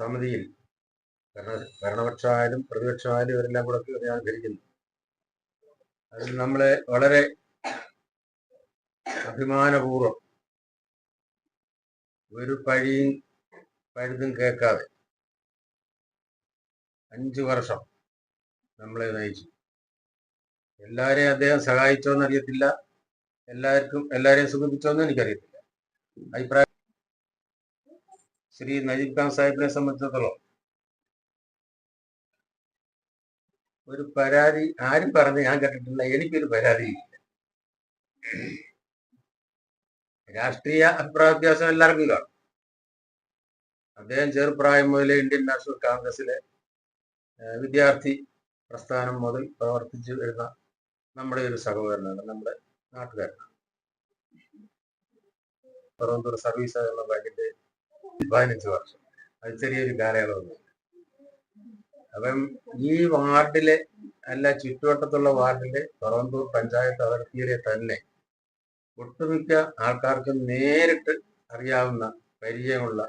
സമിതിയിൽ ഭരണ ഭരണപക്ഷമായാലും പ്രതിപക്ഷമായാലും ഇവരെല്ലാം കൂടെ ഒക്കെയാണ് ഭരിക്കുന്നത് അതിൽ നമ്മളെ വളരെ അഭിമാനപൂർവം ഒരു പഴിയും പഴുതും കേൾക്കാതെ അഞ്ചു വർഷം നമ്മളെ നയിച്ചു. എല്ലാരെയും അദ്ദേഹം സഹായിച്ചോന്ന് അറിയത്തില്ല. എല്ലാവർക്കും എല്ലാരെയും സുഖിപ്പിച്ചോന്നും എനിക്കറിയത്തില്ല. അഭിപ്രായം ശ്രീ നജീബ് ഖാൻ സാഹിബിനെ സംബന്ധിച്ചിടത്തോളം ഒരു പരാതി ആരും പറഞ്ഞ് ഞാൻ കേട്ടിട്ടില്ല. എനിക്കൊരു പരാതി രാഷ്ട്രീയ അഭിപ്രായ വ്യത്യാസം എല്ലാവർക്കും കാണും. അദ്ദേഹം ചെറുപ്രായം മുതലേ ഇന്ത്യൻ നാഷണൽ കോൺഗ്രസിലെ വിദ്യാർത്ഥി പ്രസ്ഥാനം മുതൽ പ്രവർത്തിച്ചു വരുന്ന നമ്മുടെ ഒരു സഹോദരനാണ് നമ്മുടെ നാട്ടുകാരനാണ്. സർവീസ് എന്ന ബാങ്കിന്റെ പതിനഞ്ച് വർഷം. അത് ചെറിയൊരു കാലയളവ് അപ്പം ഈ വാർഡിലെ അല്ല ചുറ്റുവട്ടത്തുള്ള വാർഡിലെ പറവന്തൂർ പഞ്ചായത്ത് അതിർത്തിയിലെ തന്നെ ഒട്ടുമിക്ക ആൾക്കാർക്കും നേരിട്ട് അറിയാവുന്ന പരിചയമുള്ള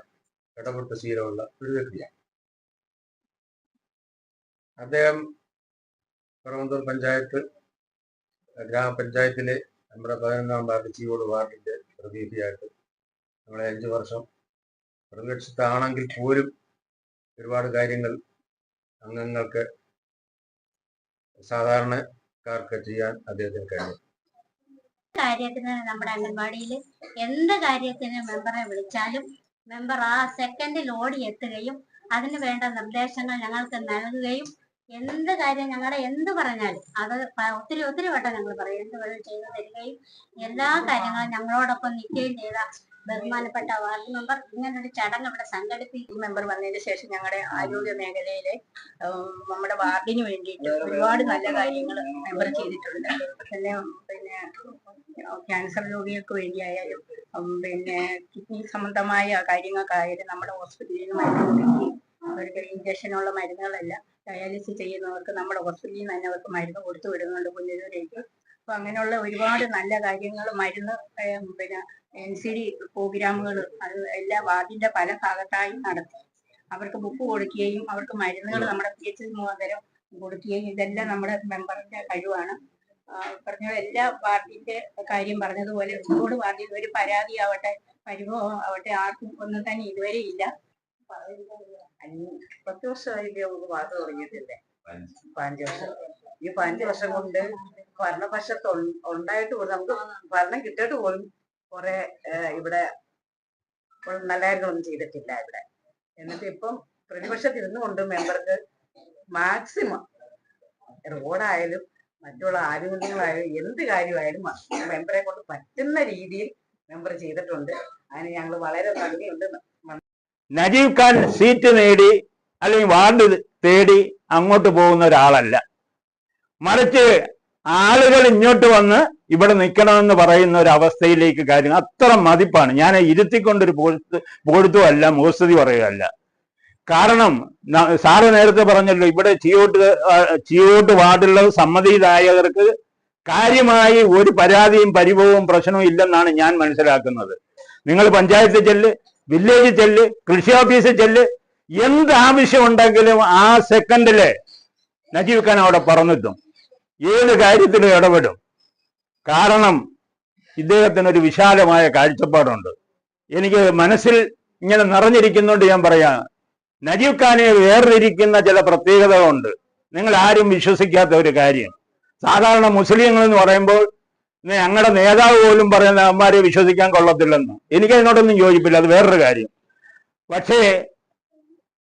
ഇടപെട്ട ശീലമുള്ള ഒരു വ്യക്തിയാണ്. അദ്ദേഹം പറവന്തൂർ പഞ്ചായത്ത് ഗ്രാമപഞ്ചായത്തിലെ നമ്മുടെ പതിനൊന്നാം വാർഡ് ചീവോട് വാർഡിന്റെ പ്രതിനിധിയായിട്ട് നമ്മളെ അഞ്ചു വർഷം പ്രതിപക്ഷത്താണെങ്കിൽ പോലും ഒരുപാട് കാര്യങ്ങൾ അംഗങ്ങൾക്ക് സാധാരണക്കാർക്ക് ചെയ്യാൻ അദ്ദേഹത്തിന് കഴിയും. കാര്യത്തിന് നമ്മുടെ അംഗൻവാടിയിൽ എന്ത് കാര്യത്തിന് മെമ്പറെ വിളിച്ചാലും മെമ്പർ ആ സെക്കൻഡിൽ ഓടി എത്തുകയും അതിന് വേണ്ട നിർദ്ദേശങ്ങൾ ഞങ്ങൾക്ക് നൽകുകയും എന്ത് കാര്യം ഞങ്ങളുടെ എന്ത് പറഞ്ഞാലും അത് ഒത്തിരി ഒത്തിരി വട്ടം ഞങ്ങൾ പറയും എന്ത് വേണം ചെയ്തു തരികയും എല്ലാ കാര്യങ്ങളും ഞങ്ങളോടൊപ്പം നിൽക്കുകയും ചെയ്ത ബഹുമാനപ്പെട്ട വാർഡ് മെമ്പർ ഇങ്ങനൊരു ചടങ്ങ് ഇവിടെ സംഘടിപ്പിക്കും. മെമ്പർ വന്നതിന് ശേഷം ഞങ്ങളുടെ ആരോഗ്യ മേഖലയിലെ നമ്മുടെ വാർഡിന് വേണ്ടിയിട്ട് ഒരുപാട് നല്ല കാര്യങ്ങൾ മെമ്പർ ചെയ്തിട്ടുണ്ട്. പിന്നെ പിന്നെ ക്യാൻസർ രോഗികൾക്ക് വേണ്ടിയായാലും പിന്നെ കിഡ്നി സംബന്ധമായ കാര്യങ്ങൾക്കായാലും നമ്മുടെ ഹോസ്പിറ്റലിൽ മരുന്ന് അവർക്ക് ഇഞ്ചക്ഷനുള്ള മരുന്നുകളെല്ലാം ഡയാലിസിസ് ചെയ്യുന്നവർക്ക് നമ്മുടെ ഹോസ്പിറ്റലിൽ നിന്ന് തന്നെ അവർക്ക് മരുന്ന് കൊടുത്തു വിടുന്നുണ്ട് പുനരൂരേക്ക്. അപ്പൊ അങ്ങനെയുള്ള ഒരുപാട് നല്ല കാര്യങ്ങൾ മരുന്ന് പിന്നെ എൻ സി ഡി പ്രോഗ്രാമുകൾ അത് എല്ലാ വാർഡിന്റെ പല ഭാഗത്തായും നടത്തി. അവർക്ക് ബുക്ക് കൊടുക്കുകയും അവർക്ക് മരുന്നുകൾ നമ്മുടെ പി എച്ച് മുഖാന്തരം കൊടുക്കുകയും ഇതെല്ലാം നമ്മുടെ മെമ്പറിന്റെ കഴിവാണ്. പറഞ്ഞ എല്ലാ വാർഡിന്റെ കാര്യം പറഞ്ഞതുപോലെ ഒരുപാട് വാർഡിൽ ഒരു പരാതി ആവട്ടെ പരിഭവം ആവട്ടെ ആർക്കും ഒന്നും തന്നെ ഇതുവരെ ഇല്ല. പത്ത് വർഷമായില്ലേ നമുക്ക് വാർഡ് തുടങ്ങിയിട്ടില്ലേ? പതിനഞ്ച്. വർഷം. ഈ പതിനഞ്ച് വർഷം കൊണ്ട് ഭരണപക്ഷത്ത് ഉണ്ടായിട്ട് പോലും നമുക്ക് ഭരണം കിട്ടിയിട്ട് പോലും കുറെ ഇവിടെ നല്ല കാര്യങ്ങളൊന്നും ചെയ്തിട്ടില്ല ഇവിടെ. എന്നിട്ട് ഇപ്പം പ്രതിപക്ഷത്ത് ഇരുന്നുകൊണ്ട് മെമ്പർക്ക് മാക്സിമം റോഡായാലും മറ്റുള്ള ആനുകൂല്യങ്ങളായാലും എന്ത് കാര്യമായാലും മെമ്പറെ കൊണ്ട് പറ്റുന്ന രീതിയിൽ മെമ്പർ ചെയ്തിട്ടുണ്ട്. അതിന് ഞങ്ങൾ വളരെ നന്ദിയുണ്ട്. നജീബ് ഖാൻ സീറ്റ് നേടി അല്ലെങ്കിൽ വാർഡ് തേടി അങ്ങോട്ട് പോകുന്ന ഒരാളല്ല. മറിച്ച് ആളുകൾ ഇങ്ങോട്ട് വന്ന് ഇവിടെ നിൽക്കണമെന്ന് പറയുന്ന ഒരു അവസ്ഥയിലേക്ക് കാര്യങ്ങൾ അത്ര മതിപ്പാണ്. ഞാൻ ഇരുത്തിക്കൊണ്ടൊരു പോഴ്ത്ത് പോഴ്ത്തുമല്ല മോസ്തുതി പറയുകയല്ല. കാരണം സാറ് നേരത്തെ പറഞ്ഞല്ലോ ഇവിടെ ചിയോട്ട് ചിയോട്ട് വാർഡുള്ള സമ്മതിദായകർക്ക് കാര്യമായി ഒരു പരാതിയും പരിഭവവും പ്രശ്നവും ഇല്ലെന്നാണ് ഞാൻ മനസ്സിലാക്കുന്നത്. നിങ്ങൾ പഞ്ചായത്ത് ചെല്ല് വില്ലേജ് ചെല്ല് കൃഷി ഓഫീസിൽ ചെല്ല് എന്ത് ആവശ്യമുണ്ടെങ്കിലും ആ സെക്കൻഡിൽ നജീവ് ഖാൻ അവിടെ പറഞ്ഞെത്തും ഏത് കാര്യത്തിലും ഇടപെടും. കാരണം ഇദ്ദേഹത്തിന് ഒരു വിശാലമായ കാഴ്ചപ്പാടുണ്ട്. എനിക്ക് മനസ്സിൽ ഇങ്ങനെ നിറഞ്ഞിരിക്കുന്നുണ്ട് ഞാൻ പറയാം നജീബ് ഖാനെ വേർതിരിക്കുന്ന ചില പ്രത്യേകതകളുണ്ട്. നിങ്ങൾ ആരും വിശ്വസിക്കാത്ത ഒരു കാര്യം. സാധാരണ മുസ്ലിങ്ങൾ എന്ന് പറയുമ്പോൾ ഞങ്ങളുടെ നേതാവ് പോലും പറയുന്ന അമ്മമാരെ വിശ്വസിക്കാൻ കൊള്ളത്തില്ലെന്ന്. എനിക്ക് അതിനോടൊന്നും യോജിപ്പില്ല അത് വേറൊരു കാര്യം. പക്ഷേ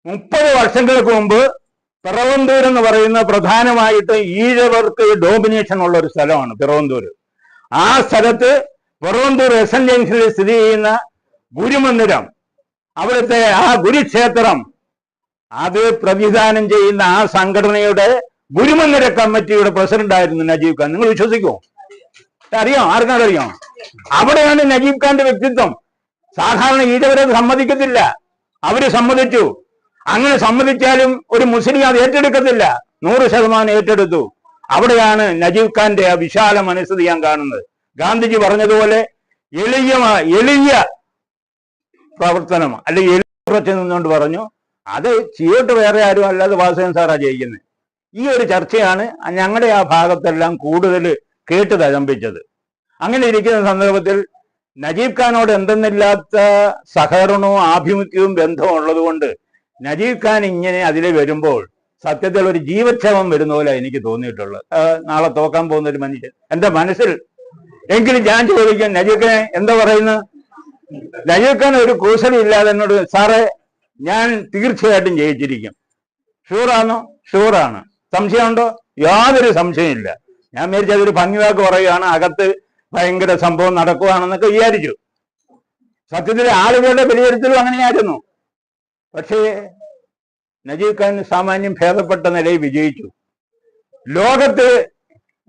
മുപ്പത് വർഷങ്ങൾക്ക് മുമ്പ് പിറവന്തൂർ എന്ന് പറയുന്ന പ്രധാനമായിട്ട് ഈഴവർക്ക് ഡോമിനേഷൻ ഉള്ള ഒരു സ്ഥലമാണ് പിറവന്തൂർ ആ സ്ഥലത്ത് പിറവന്തൂർ എസ് എൻ ജംഗ്ഷനിൽ സ്ഥിതി ചെയ്യുന്ന ഗുരുമന്ദിരം അവിടുത്തെ ആ ഗുരുക്ഷേത്രം അത് പ്രതിദാനം ചെയ്യുന്ന ആ സംഘടനയുടെ ഗുരുമന്ദിര കമ്മിറ്റിയുടെ പ്രസിഡന്റ് ആയിരുന്നു നജീബ് ഖാൻ. നിങ്ങൾ വിശ്വസിക്കുമോ അറിയാം? ആർക്കാണ് അറിയാം? അവിടെയാണ് നജീബ് ഖാന്റെ വ്യക്തിത്വം. സാധാരണ ഈഴവരെ സമ്മതിക്കത്തില്ല. അവർ സമ്മതിച്ചു. അങ്ങനെ സമ്മതിച്ചാലും ഒരു മുസ്ലിം അത് ഏറ്റെടുക്കത്തില്ല. നൂറ് ശതമാനം ഏറ്റെടുത്തു. അവിടെയാണ് നജീബ് ഖാന്റെ ആ വിശാല മനസ്സ് ഞാൻ കാണുന്നത്. ഗാന്ധിജി പറഞ്ഞതുപോലെ എളിയ എളിയ പ്രവർത്തനം അല്ലെങ്കിൽ എളിയ നിന്നുകൊണ്ട് പറഞ്ഞു. അത് ചെയ്തിട്ട് വേറെ ആരും അല്ലാതെ വാസുദേവൻ സാറാ ജയിക്കുന്നത് ഈ ഒരു ചർച്ചയാണ് ഞങ്ങളുടെ ആ ഭാഗത്തെല്ലാം കൂടുതൽ കേട്ട് തഴമ്പിച്ചത്. അങ്ങനെ ഇരിക്കുന്ന സന്ദർഭത്തിൽ നജീബ് ഖാനോട് എന്തെന്നില്ലാത്ത സഹകരണവും ആഭിമുഖ്യവും ബന്ധവും ഉള്ളതുകൊണ്ട് നജീബ് ഖാൻ ഇങ്ങനെ അതിലെ വരുമ്പോൾ സത്യത്തിൽ ഒരു ജീവക്ഷേമം വരുന്ന പോലെ എനിക്ക് തോന്നിയിട്ടുള്ളത്. നാളെ തോക്കാൻ പോകുന്ന ഒരു മനുഷ്യൻ. എന്റെ മനസ്സിൽ എങ്കിലും ഞാൻ ചോദിക്കാൻ നജീബ് ഖാൻ എന്താ പറയുന്നത് നജീബ് ഖാൻ ഒരു കൂസലും ഇല്ലാതെ എന്നോട് സാറേ ഞാൻ തീർച്ചയായിട്ടും ജയിച്ചിരിക്കും. ഷൂറാണോ ഷൂറാണ് സംശയമുണ്ടോ? യാതൊരു സംശയമില്ല ഞാൻ വിചാരിച്ചു അതൊരു ഭംഗിവാക്ക് പറയുകയാണ് അകത്ത് ഭയങ്കര സംഭവം നടക്കുകയാണെന്നൊക്കെ വിചാരിച്ചു. സത്യത്തിൽ ആളുകളുടെ വിലയിരുത്തലും അങ്ങനെയായിരുന്നു. പക്ഷേ നജീബ് ഖാൻ സാമാന്യം ഭേദപ്പെട്ട നിലയിൽ വിജയിച്ചു. ലോകത്ത്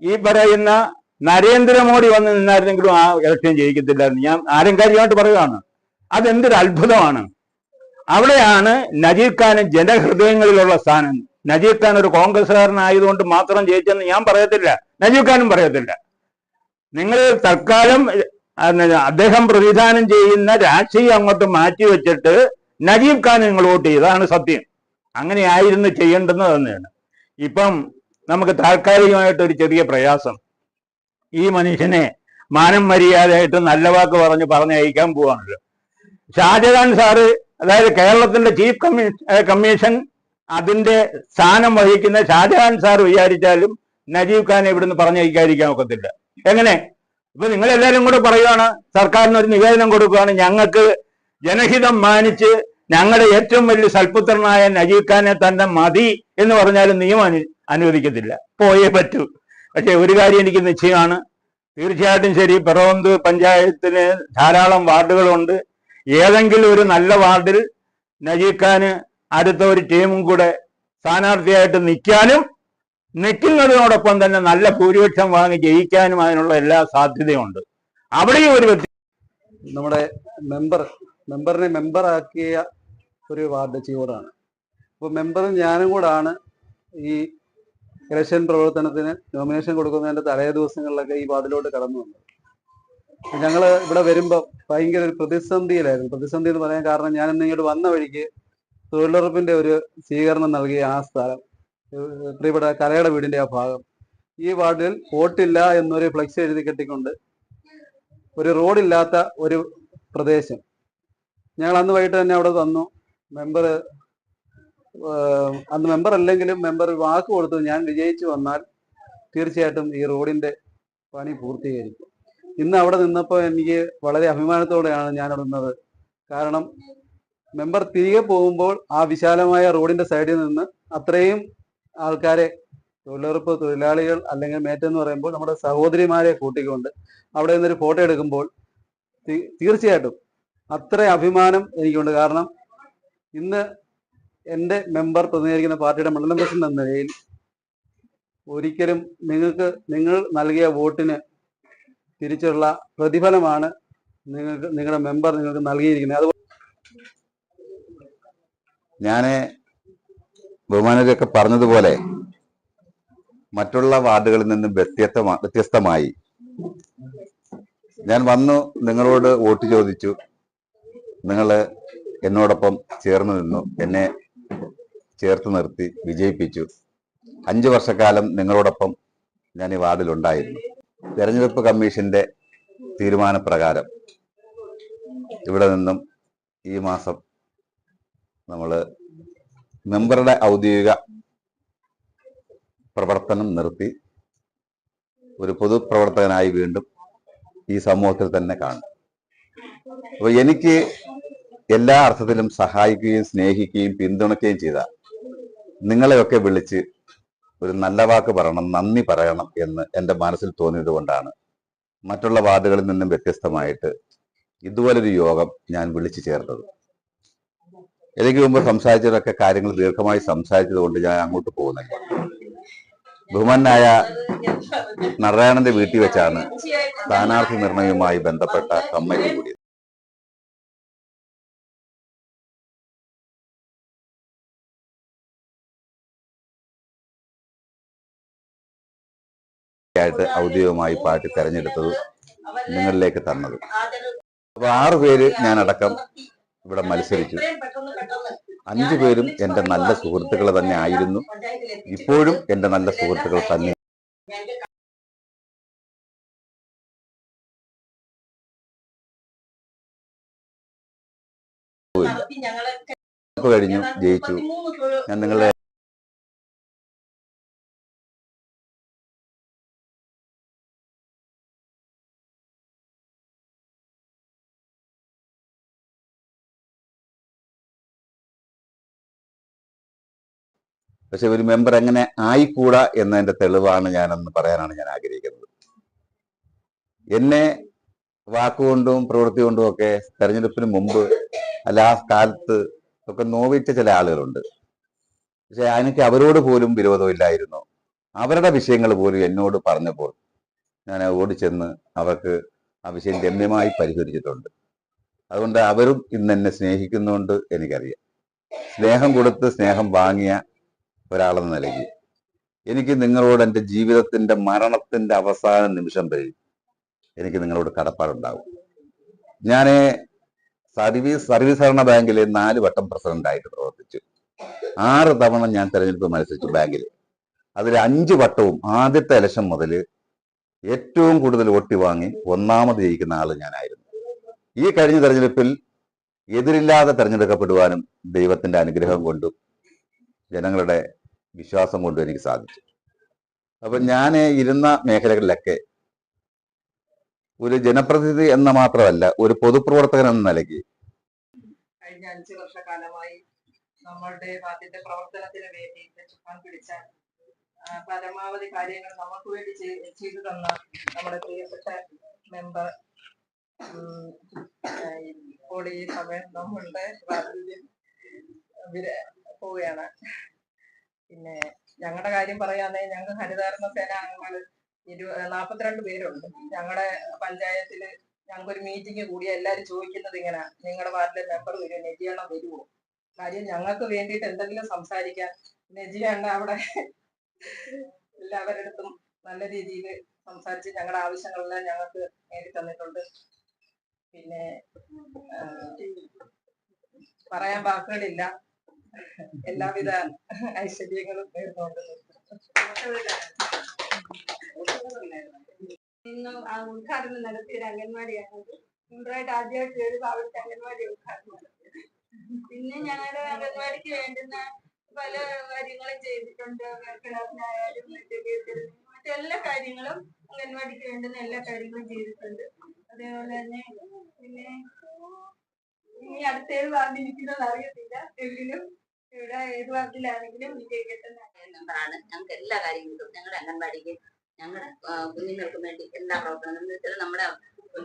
ഈ പറയുന്ന നരേന്ദ്രമോദി വന്ന് നിന്നായിരുന്നെങ്കിലും ആ ഇലക്ഷൻ ജയിക്കത്തില്ലായിരുന്നു. ഞാൻ ആരും കാര്യമായിട്ട് പറയുകയാണ്. അതെന്തൊരു അത്ഭുതമാണ്. അവിടെയാണ് നജീബ് ഖാന് ജനഹൃദയങ്ങളിലുള്ള സ്ഥാനം. നജീബ് ഖാൻ ഒരു കോൺഗ്രസ്സുകാരനായതുകൊണ്ട് മാത്രം ജയിച്ചെന്ന് ഞാൻ പറയത്തില്ല. നജീബ് ഖാനും പറയത്തില്ല. നിങ്ങൾ തൽക്കാലം അദ്ദേഹം പ്രതിദാനം ചെയ്യുന്ന രാഷ്ട്രീയം അങ്ങോട്ട് മാറ്റി വെച്ചിട്ട് നജീബ് ഖാൻ നിങ്ങൾ വോട്ട് ചെയ്തതാണ് സത്യം. അങ്ങനെ ആയിരുന്നു ചെയ്യേണ്ടെന്ന് തന്നെയാണ്. ഇപ്പം നമുക്ക് താൽക്കാലികമായിട്ട് ഒരു ചെറിയ പ്രയാസം. ഈ മനുഷ്യനെ മാനം മര്യാദയായിട്ട് നല്ല വാക്ക് പറഞ്ഞ് പറഞ്ഞയക്കാൻ പോവാണല്ലോ. ഷാജഹാൻ സാറ് അതായത് കേരളത്തിന്റെ ചീഫ് കമ്മീ കമ്മീഷൻ അതിന്റെ സ്ഥാനം വഹിക്കുന്ന ഷാജഹാൻ സാർ വിചാരിച്ചാലും നജീബ് ഖാൻ ഇവിടുന്ന് പറഞ്ഞയക്കാതിരിക്കാൻ ഒക്കത്തില്ല. എങ്ങനെ? ഇപ്പൊ നിങ്ങൾ എല്ലാവരും കൂടെ പറയുവാണ് സർക്കാരിന് ഒരു നിവേദനം കൊടുക്കുകയാണ് ഞങ്ങൾക്ക് ജനഹിതം മാനിച്ച് ഞങ്ങളുടെ ഏറ്റവും വലിയ സൽപുത്രനായ നജീബ് ഖാനെ തന്നെ മതി എന്ന് പറഞ്ഞാലും നിയമം അനുവദിക്കത്തില്ല. പോയേ പറ്റൂ. പക്ഷെ ഒരു കാര്യം എനിക്ക് നിശ്ചയമാണ്. തീർച്ചയായിട്ടും ശരി പിറവന്ത് പഞ്ചായത്തിന് ധാരാളം വാർഡുകളുണ്ട്. ഏതെങ്കിലും ഒരു നല്ല വാർഡിൽ നജീബ് ഖാന് അടുത്ത ഒരു ടീമും കൂടെ സ്ഥാനാർത്ഥിയായിട്ട് നിൽക്കാനും നിൽക്കുന്നതിനോടൊപ്പം തന്നെ നല്ല ഭൂരിപക്ഷം വാങ്ങി ജയിക്കാനും അതിനുള്ള എല്ലാ സാധ്യതയുണ്ട്. അവിടെയും ഒരു നമ്മുടെ മെമ്പർ മെമ്പറിനെ മെമ്പർ ആക്കിയ ഒരു വാർഡ് ചീവറാണ്. അപ്പോൾ മെമ്പറും ഞാനും കൂടാണ് ഈ ഇലക്ഷൻ പ്രവർത്തനത്തിന് നോമിനേഷൻ കൊടുക്കുന്നതിന്റെ തലേ ദിവസങ്ങളിലൊക്കെ ഈ വാർഡിലോട്ട് കടന്നു വന്നത്. ഞങ്ങൾ ഇവിടെ വരുമ്പോൾ ഭയങ്കര ഒരു പ്രതിസന്ധിയിലായിരുന്നു. പ്രതിസന്ധി എന്ന് പറയാൻ കാരണം ഞാൻ ഇന്ന് ഇങ്ങോട്ട് വന്ന വഴിക്ക് തൊഴിലുറപ്പിന്റെ ഒരു സ്വീകരണം നൽകിയ ആ സ്ഥലം ഇവിടെ കലയുടെ വീടിന്റെ ആ ഭാഗം. ഈ വാർഡിൽ വോട്ടില്ല എന്നൊരു ഫ്ലെക്സ് എഴുതി കെട്ടിക്കൊണ്ട് ഒരു റോഡില്ലാത്ത ഒരു പ്രദേശം ഞങ്ങൾ അന്ന് വൈകിട്ട് തന്നെ അവിടെ തന്നു. മെമ്പർ അന്ന് മെമ്പർ അല്ലെങ്കിലും മെമ്പർ വാക്ക് കൊടുത്തു ഞാൻ വിജയിച്ചു വന്നാൽ തീർച്ചയായിട്ടും ഈ റോഡിന്റെ പണി പൂർത്തീകരിക്കും. ഇന്ന് അവിടെ നിന്നപ്പോൾ എനിക്ക് വളരെ അഭിമാനത്തോടെയാണ് ഞാൻ ഇടുന്നത് കാരണം മെമ്പർ തിരികെ പോകുമ്പോൾ ആ വിശാലമായ റോഡിന്റെ സൈഡിൽ നിന്ന് അത്രയും ആൾക്കാരെ തൊഴിലുറപ്പ് തൊഴിലാളികൾ അല്ലെങ്കിൽ മേറ്റെന്ന് പറയുമ്പോൾ നമ്മുടെ സഹോദരിമാരെ കൂട്ടിക്കൊണ്ട് അവിടെ നിന്നൊരു ഫോട്ടോ എടുക്കുമ്പോൾ തീർച്ചയായിട്ടും അത്ര അഭിമാനം എനിക്കുണ്ട്. കാരണം ഇന്ന് എന്റെ മെമ്പർ പ്രതിനിധീകരിക്കുന്ന പാർട്ടിയുടെ മണ്ഡലം പ്രസിഡന്റ് എന്ന നിലയിൽ ഒരിക്കലും നിങ്ങൾക്ക് നിങ്ങൾ നൽകിയ വോട്ടിന് തിരിച്ചുള്ള പ്രതിഫലമാണ് നിങ്ങൾക്ക് നിങ്ങളുടെ മെമ്പർ നിങ്ങൾക്ക് നൽകിയിരിക്കുന്നത്. അതുപോലെ ഞാൻ ബഹുമാനൊക്കെ പറഞ്ഞതുപോലെ മറ്റുള്ള വാർഡുകളിൽ നിന്നും വ്യത്യസ്ത വ്യത്യസ്തമായി. ഞാൻ വന്നു നിങ്ങളോട് വോട്ട് ചോദിച്ചു. നിങ്ങൾ എന്നോടൊപ്പം ചേർന്ന് നിന്നു. എന്നെ ചേർത്ത് നിർത്തി വിജയിപ്പിച്ചു. അഞ്ചു വർഷക്കാലം നിങ്ങളോടൊപ്പം ഞാൻ ഈ വാർഡിലുണ്ടായിരുന്നു. തെരഞ്ഞെടുപ്പ് കമ്മീഷന്റെ തീരുമാനപ്രകാരം ഇവിടെ നിന്നും ഈ മാസം നമ്മൾ മെമ്പറുടെ ഔദ്യോഗിക പ്രവർത്തനം നിർത്തി. ഒരു പൊതുപ്രവർത്തകനായി വീണ്ടും ഈ സമൂഹത്തിൽ തന്നെ കാണും. അപ്പൊ എനിക്ക് എല്ലാ അർത്ഥത്തിലും സഹായിക്കുകയും സ്നേഹിക്കുകയും പിന്തുണയ്ക്കുകയും ചെയ്ത നിങ്ങളെയൊക്കെ വിളിച്ച് ഒരു നല്ല വാക്ക് പറയണം നന്ദി പറയണം എന്ന് എന്റെ മനസ്സിൽ തോന്നിയത് കൊണ്ടാണ്. മറ്റുള്ള വാർഡുകളിൽ നിന്നും വ്യത്യസ്തമായിട്ട് ഇതുപോലൊരു യോഗം ഞാൻ വിളിച്ചു ചേർത്തത്. എനിക്ക് മുമ്പ് സംസാരിച്ചതൊക്കെ കാര്യങ്ങൾ ദീർഘമായി സംസാരിച്ചത് കൊണ്ട് ഞാൻ അങ്ങോട്ട് പോകുന്നില്ല. ബഹുമാനായ നാരായണന്റെ വീട്ടിൽ വെച്ചാണ് സ്ഥാനാർത്ഥി നിർണയവുമായി ബന്ധപ്പെട്ട കമ്മിറ്റി കൂടിയത്. ആയിട്ട് ഔദ്യോഗികമായി പാർട്ടി തെരഞ്ഞെടുത്തത് നിങ്ങളിലേക്ക് തന്നത്. അപ്പൊ ആറ് പേര് ഞാൻ അടക്കം ഇവിടെ മത്സരിച്ചു. അഞ്ചു പേരും എന്റെ നല്ല സുഹൃത്തുക്കൾ തന്നെ ആയിരുന്നു. ഇപ്പോഴും എന്റെ നല്ല സുഹൃത്തുക്കൾ തന്നെ. കഴിഞ്ഞു ജയിച്ചു. ഞാൻ നിങ്ങളുടെ പക്ഷെ ഒരു മെമ്പർ എങ്ങനെ ആയിക്കൂടാ എന്നതിന്റെ തെളിവാണ് ഞാനെന്ന് പറയാനാണ് ഞാൻ ആഗ്രഹിക്കുന്നത്. എന്നെ വാക്കുകൊണ്ടും പ്രവൃത്തി കൊണ്ടും ഒക്കെ തെരഞ്ഞെടുപ്പിന് മുമ്പ് അല്ല ആ കാലത്ത് ഒക്കെ നോവിച്ച ചില ആളുകളുണ്ട്. പക്ഷെ എനിക്ക് അവരോട് പോലും വിരോധമില്ലായിരുന്നു അവരുടെ വിഷയങ്ങൾ പോലും എന്നോട് പറഞ്ഞപ്പോൾ ഞാൻ ഓടിച്ചെന്ന് അവർക്ക് ആ വിഷയം രമ്യമായി പരിഹരിച്ചിട്ടുണ്ട്. അതുകൊണ്ട് അവരും ഇന്ന് എന്നെ സ്നേഹിക്കുന്നുണ്ട് എനിക്കറിയാം. സ്നേഹം കൊടുത്ത് സ്നേഹം വാങ്ങിയ ഒരാളെന്ന നിലയ്ക്ക്. എനിക്ക് നിങ്ങളോട് എന്റെ ജീവിതത്തിന്റെ മരണത്തിന്റെ അവസാന നിമിഷം വരെ എനിക്ക് നിങ്ങളോട് കടപ്പാടുണ്ടാവും. ഞാൻ സർവീസ് സർവീസ് ഭരണ ബാങ്കിലെ നാല് വട്ടം പ്രസിഡന്റായിട്ട് പ്രവർത്തിച്ചു. ആറ് തവണ ഞാൻ തെരഞ്ഞെടുപ്പ് മത്സരിച്ചു ബാങ്കിൽ അതിൽ അഞ്ച് വട്ടവും ആദ്യത്തെ ഇലക്ഷൻ മുതൽ ഏറ്റവും കൂടുതൽ വോട്ട് വാങ്ങി ഒന്നാമത് ജയിക്കുന്ന ആൾ ഞാനായിരുന്നു. ഈ കഴിഞ്ഞ തെരഞ്ഞെടുപ്പിൽ എതിരില്ലാതെ തെരഞ്ഞെടുക്കപ്പെടുവാനും ദൈവത്തിന്റെ അനുഗ്രഹം കൊണ്ടും ജനങ്ങളുടെ വിശ്വാസം കൊണ്ടും എനിക്ക് സാധിച്ചു. അപ്പൊ ഞാൻ ഇരുന്ന മേഖലകളിലൊക്കെ ഒരു ജനപ്രതിനിധി എന്ന മാത്രമല്ല ഒരു പൊതുപ്രവർത്തകൻ എന്ന നിലയ്ക്ക് കഴിഞ്ഞ അഞ്ചു വർഷക്കാലമായി നമ്മളുടെ പാർട്ടിയുടെ പ്രവർത്തനത്തിന് വേണ്ടി ചുക്കാൻ പിടിച്ച പരമാവധി കാര്യങ്ങൾ നമുക്ക് വേണ്ടി ചെയ്തു തന്ന നമ്മുടെ പ്രിയപ്പെട്ട മെമ്പർ ഇപ്പോൾ ഈ സമയം നമ്മളുടെ വിര- പോവുകയാണ്. പിന്നെ ഞങ്ങളുടെ കാര്യം പറയുകയാണെങ്കിൽ ഞങ്ങൾ ഹരിതകർമ്മ സേന അംഗങ്ങൾ ഇരു നാൽപ്പത്തിരണ്ട് പേരുണ്ട്. ഞങ്ങളുടെ പഞ്ചായത്തിൽ ഞങ്ങൾക്കൊരു മീറ്റിംഗ് കൂടി എല്ലാവരും ചോദിക്കുന്നത് ഇങ്ങനെ. നിങ്ങളുടെ വാർഡിലെ മെമ്പർ വരുമോ നെജിയണ്ണ വരുമോ കാര്യം ഞങ്ങൾക്ക് വേണ്ടിയിട്ട് എന്തെങ്കിലും സംസാരിക്കാൻ നെജിയണ്ണ അവിടെ എല്ലാവരുടെ അടുത്തും നല്ല രീതിയിൽ സംസാരിച്ച് ഞങ്ങളുടെ ആവശ്യങ്ങളെല്ലാം ഞങ്ങൾക്ക് നേടി തന്നിട്ടുണ്ട്. പിന്നെ പറയാൻ വാക്കുകളില്ല. എല്ലാവിധ ഐശ്വര്യങ്ങളും നേർന്നുകൊണ്ട് ഇന്ന് ആ ഉദ്ഘാടനം നടത്തിയ അംഗൻവാടിയാണെങ്കിൽ അംഗൻവാടിയാണ് മുമ്പായിട്ട് ആദ്യമായിട്ട് ഒരു അവിടുത്തെ അംഗൻവാടി ഉദ്ഘാടനം നടത്തിയത്. പിന്നെ ഞങ്ങളുടെ അംഗൻവാടിക്ക് വേണ്ടുന്ന പല കാര്യങ്ങളും ചെയ്തിട്ടുണ്ട്. കിണറിനായാലും വിദ്യാഭ്യാസത്തിനും മറ്റെല്ലാ കാര്യങ്ങളും അംഗൻവാടിക്ക് വേണ്ടുന്ന എല്ലാ കാര്യങ്ങളും ചെയ്തിട്ടുണ്ട്. അതേപോലെ തന്നെ പിന്നെ ഇനി അടുത്തേത് ഏത് വാർഡിലിരിക്കുന്നത് അറിയത്തില്ല. എങ്കിലും ഇവിടെ ഞങ്ങൾക്ക് എല്ലാ കാര്യങ്ങൾക്കും ഞങ്ങളുടെ അംഗൻവാടിക്ക് ഞങ്ങളുടെ കുഞ്ഞുങ്ങൾക്കും വേണ്ടി എല്ലാ പ്രവർത്തനങ്ങളും എന്ന് വെച്ചാൽ നമ്മുടെ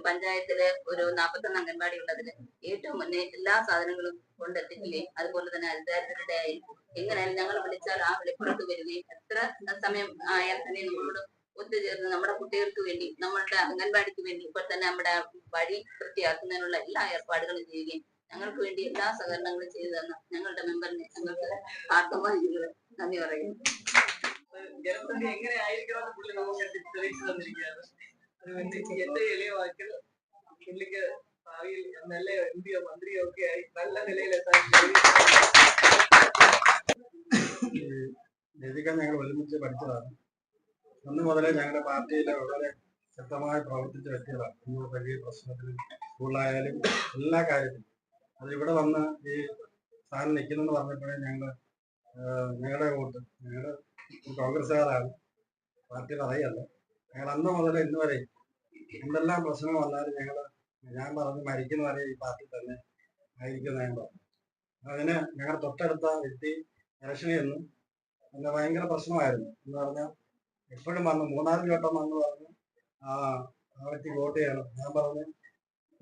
പഞ്ചായത്തിലെ ഒരു നാൽപ്പത്തൊന്ന് അംഗൻവാടി ഉള്ളതിൽ ഏറ്റവും മുന്നേ എല്ലാ സാധനങ്ങളും കൊണ്ടെത്തിക്കുകയും അതുപോലെ തന്നെ അൽദാരിതരുടെ ആയാലും എങ്ങനെയായാലും ഞങ്ങൾ വിളിച്ചാൽ ആ വെളിപ്പുറത്ത് വരികയും എത്ര സമയം ആയാൽ തന്നെ നമ്മളോട് ഒത്തുചേർന്ന് നമ്മുടെ കുട്ടികൾക്ക് വേണ്ടി നമ്മളുടെ അംഗൻവാടിക്ക് വേണ്ടി ഇപ്പോൾ തന്നെ നമ്മുടെ വഴി വൃത്തിയാക്കുന്നതിനുള്ള എല്ലാ ഏർപ്പാടുകളും ചെയ്യുകയും ഞങ്ങൾക്ക് വേണ്ടി എല്ലാ സഹകരണങ്ങളും ചെയ്തു തന്ന ഞങ്ങളുടെ മെമ്പറിന് ഞങ്ങൾക്ക് ആത്മമായി നന്ദി പറയുന്നു. ജനപ്രതി എങ്ങനെ പുള്ളി നമുക്ക് തെളിയിച്ചു തന്നിരിക്കുകയാണ്. അതുകൊണ്ട് എന്റെ എളിയ വാക്കിൽ പുള്ളിക്ക് ഭാവിയിൽ നല്ല എം പിയോ മന്ത്രിയോ ഒക്കെ ആയി നല്ല നിലയിലെത്താൻ ലതിക ഞങ്ങൾ ഒരുമിച്ച് പഠിച്ചതാണ്. അന്ന് മുതലേ ഞങ്ങളുടെ പാർട്ടിയിൽ വളരെ ശക്തമായി പ്രവർത്തിച്ച വ്യക്തികളാണ് നമ്മുടെ വലിയ പ്രശ്നത്തിലും സ്കൂളിലായാലും എല്ലാ കാര്യത്തിലും. അത് ഇവിടെ വന്ന് ഈ സ്ഥാനം നിൽക്കുന്നെന്ന് പറഞ്ഞപ്പോഴേ ഞങ്ങൾ ഞങ്ങളുടെ വോട്ട് ഞങ്ങൾ കോൺഗ്രസ്സുകാരാണ്. പാർട്ടി പറയല്ല ഞങ്ങൾ അന്ന് മുതൽ ഇന്ന് വരെ എന്തെല്ലാം പ്രശ്നം വന്നാലും ഞങ്ങൾ ഞാൻ പറഞ്ഞ് മരിക്കുന്ന വരെ ഈ പാർട്ടി തന്നെ ആയിരിക്കും ഞാൻ പറഞ്ഞു. അതിന് ഞങ്ങളുടെ തൊട്ടടുത്ത വ്യക്തി ഇലക്ഷനിൽ നിന്ന് പിന്നെ ഭയങ്കര പ്രശ്നമായിരുന്നു. എന്ന് പറഞ്ഞാൽ എപ്പോഴും വന്ന് മൂന്നാൽ ഘട്ടം വന്ന് പറഞ്ഞു ആ വ്യക്തി വോട്ട് ചെയ്യണം. ഞാൻ പറഞ്ഞു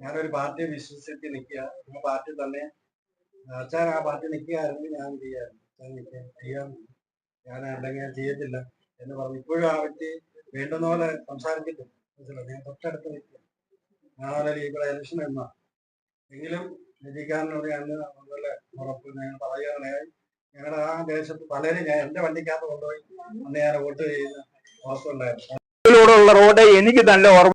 ഞാനൊരു പാർട്ടി വിശ്വസിച്ച് നിൽക്കുക. ആ പാർട്ടി തന്നെ അച്ഛൻ ആ പാർട്ടി നിൽക്കുകയായിരുന്നെങ്കിൽ ഞാൻ ചെയ്യാറുണ്ട് അച്ഛൻ ചെയ്യാൻ ഞാൻ അല്ലെങ്കിൽ ഞാൻ ചെയ്യത്തില്ല എന്ന് പറഞ്ഞു ഇപ്പോഴും ആ വ്യക്തി വേണ്ടുന്ന പോലെ സംസാരിച്ചിട്ട് ഞാൻ തൊട്ടടുത്ത് നിൽക്കുക. ഞാനല്ല ഇവിടെ ഇലക്ഷൻ എന്നാ? എങ്കിലും രജിക്കാരനോട് ഞാൻ നല്ല ഉറപ്പ് ഞാൻ പറയുകയാണെങ്കിൽ ഞങ്ങളുടെ ആ ദേശത്ത് പലരും ഞാൻ എന്റെ വണ്ടിക്കകത്ത് കൊണ്ടുപോയി അന്ന് ഞാൻ വോട്ട് ചെയ്യുന്ന അവസ്ഥ ഉണ്ടായിരുന്നു. റോഡ് എനിക്ക് നല്ല ഓർമ്മ